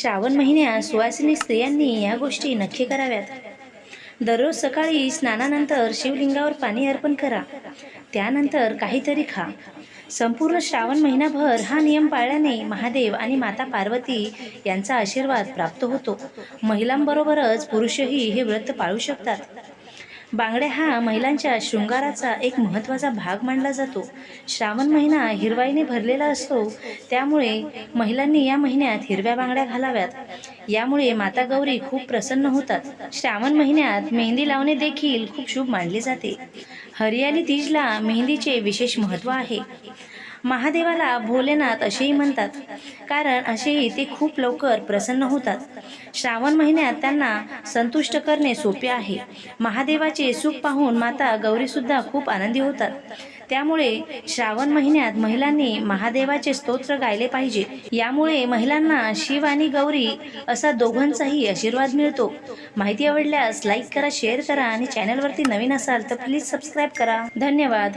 श्रावण महिन्यात सुवासिनी स्त्रियांनी या गोष्टी नक्की कराव्यात. दररोज सकाळी स्नानानंतर शिवलिंगावर पाणी अर्पण करा. त्यानंतर काहीतरी खा. संपूर्ण श्रावण महिनाभर हा नियम पाळल्याने महादेव आणि माता पार्वती यांचा आशीर्वाद प्राप्त होतो. महिलांबरोबरच पुरुषही हे व्रत पाळू शकतात. बांगड्या हा महिलांच्या शृंगाराचा एक महत्त्वाचा भाग मानला जातो. श्रावण महिना हिरवाईने भरलेला असतो. त्यामुळे महिलांनी या महिन्यात हिरव्या बांगड्या घालाव्यात. यामुळे माता गौरी खूप प्रसन्न होतात. श्रावण महिन्यात मेहंदी लावणे देखील खूप शुभ मानले जाते. हरियाली तीजला मेहंदीचे विशेष महत्त्व आहे. महादेवाला भोलेनाथ असेही म्हणतात. कारण असेही ते खूप लवकर प्रसन्न होतात. श्रावण महिन्यात त्यांना संतुष्ट करणे सोपे आहे. महादेवाचे सुख पाहून माता गौरीसुद्धा खूप आनंदी होतात. त्यामुळे श्रावण महिन्यात महिलांनी महादेवाचे स्तोत्र गायले पाहिजे. यामुळे महिलांना शिव आणि गौरी असा दोघांचाही आशीर्वाद मिळतो. माहिती आवडल्यास लाईक करा शेअर करा आणि चॅनलवरती नवीन असाल तर प्लीज सबस्क्राईब करा. धन्यवाद.